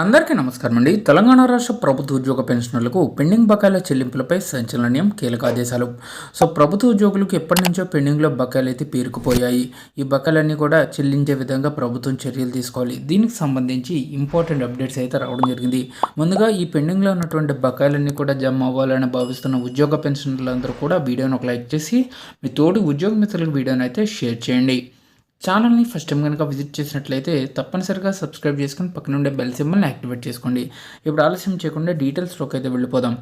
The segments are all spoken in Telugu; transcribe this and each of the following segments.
అందరికీ నమస్కారం అండి తెలంగాణ రాష్ట్ర ప్రభుత్వ ఉద్యోగ పెన్షనర్లకు పెండింగ్ బకాయిల చెల్లింపులపై సంచలనం కీలక ఆదేశాలు. సో ప్రభుత్వ ఉద్యోగులకు ఎప్పటి నుంచో పెండింగ్లో బకాయిలు అయితే పేరుకుపోయాయి. ఈ బకాయిలన్నీ కూడా చెల్లించే విధంగా ప్రభుత్వం చర్యలు తీసుకోవాలి. దీనికి సంబంధించి ఇంపార్టెంట్ అప్డేట్స్ అయితే రావడం జరిగింది. ముందుగా ఈ పెండింగ్లో ఉన్నటువంటి బకాయిలన్నీ కూడా జమ అవ్వాలని భావిస్తున్న ఉద్యోగ పెన్షనర్లందరూ కూడా వీడియోను ఒక లైక్ చేసి మీ తోటి ఉద్యోగ మిత్రులకు వీడియోని అయితే షేర్ చేయండి. ఛానల్ని ఫస్ట్ టైం కనుక విజిట్ చేసినట్లయితే తప్పనిసరిగా సబ్స్క్రైబ్ చేసుకుని పక్కన ఉండే బెల్ సింబల్ని యాక్టివేట్ చేసుకోండి. ఇప్పుడు ఆలస్యం చేయకుండా డీటెయిల్స్లోకి అయితే వెళ్ళిపోదాం.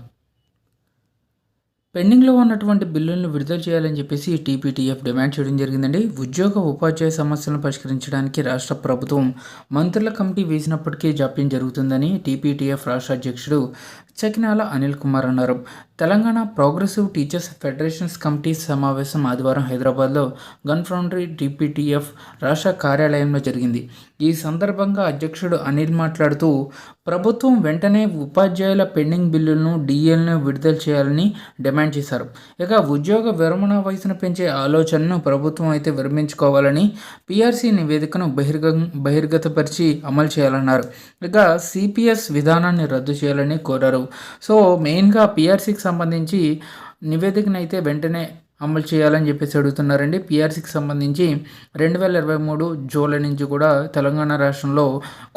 పెండింగ్లో ఉన్నటువంటి బిల్లులను విడుదల చేయాలని చెప్పేసి టీపీటీఎఫ్ డిమాండ్ చేయడం జరిగిందండి. ఉద్యోగ ఉపాధ్యాయ సమస్యలను పరిష్కరించడానికి రాష్ట్ర ప్రభుత్వం మంత్రుల కమిటీ వేసినప్పటికీ జాప్యం జరుగుతుందని టీపీటీఎఫ్ రాష్ట్ర అధ్యక్షుడు చకినాల అనిల్ కుమార్ అన్నారు. Telangana progressive teachers federations committee సమావేశం ఆదివారం హైదరాబాద్లో గన్ ఫౌండరీ డిపిటిఎఫ్ రాష్ట్ర కార్యాలయంలో జరిగింది. ఈ సందర్భంగా అధ్యక్షుడు అనిల్ మాట్లాడుతూ ప్రభుత్వం వెంటనే ఉపాధ్యాయుల పెండింగ్ బిల్లులను డిఎల్ను విడుదల చేయాలని డిమాండ్ చేశారు. ఇక ఉద్యోగ విరమణ వయసును పెంచే ఆలోచనను ప్రభుత్వం అయితే విరమించుకోవాలని పిఆర్సీ నివేదికను బహిర్గ బహిర్గతపరిచి అమలు చేయాలన్నారు. ఇక సిపిఎస్ విధానాన్ని రద్దు చేయాలని కోరారు. సో మెయిన్గా పిఆర్సీకి సంబంధించి నివేదికను అయితే వెంటనే అమలు చేయాలని చెప్పేసి అడుగుతున్నారండి. పిఆర్సీకి సంబంధించి రెండు వేల ఇరవై మూడు జూలై నుంచి కూడా తెలంగాణ రాష్ట్రంలో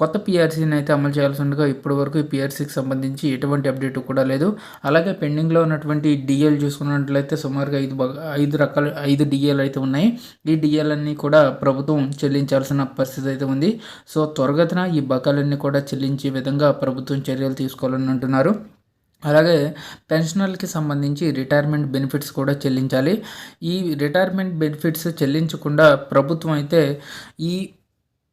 కొత్త పిఆర్సీని అయితే అమలు చేయాల్సి ఉండగా ఇప్పటి వరకు ఈ పీఆర్సీకి సంబంధించి ఎటువంటి అప్డేట్ కూడా లేదు. అలాగే పెండింగ్లో ఉన్నటువంటి డిఎల్ చూసుకున్నట్లయితే సుమారుగా ఐదు ఐదు రకాల ఐదు డిఎల్ అయితే ఉన్నాయి. ఈ డిఎల్ అన్నీ కూడా ప్రభుత్వం చెల్లించాల్సిన పరిస్థితి అయితే ఉంది. సో త్వరగతిన ఈ బకాలన్నీ కూడా చెల్లించే విధంగా ప్రభుత్వం చర్యలు తీసుకోవాలని అంటున్నారు. అలాగే పెన్షనర్లకి సంబంధించి రిటైర్మెంట్ బెనిఫిట్స్ కూడా చెల్లించాలి. ఈ రిటైర్మెంట్ బెనిఫిట్స్ చెల్లించకుండా ప్రభుత్వం అయితే ఈ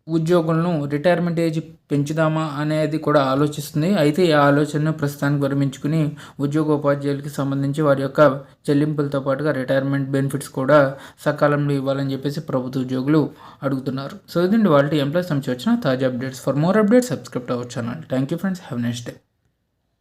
ఉద్యోగులను రిటైర్మెంట్ ఏజ్ పెంచుదామా అనేది కూడా ఆలోచిస్తుంది. అయితే ఈ ఆలోచనను ప్రస్తుతానికి విరమించుకుని ఉద్యోగోపాధ్యాయులకి సంబంధించి వారి యొక్క చెల్లింపులతో పాటుగా రిటైర్మెంట్ బెనిఫిట్స్ కూడా సకాలంలో ఇవ్వాలని చెప్పేసి ప్రభుత్వ ఉద్యోగులు అడుగుతున్నారు. సో ఇదండి వాళ్ళ ఎంప్లాయీస్ నుంచి వచ్చిన తాజా updates. For more updates subscribe అవ్వచ్చు channel. Thank you friends. Have next day.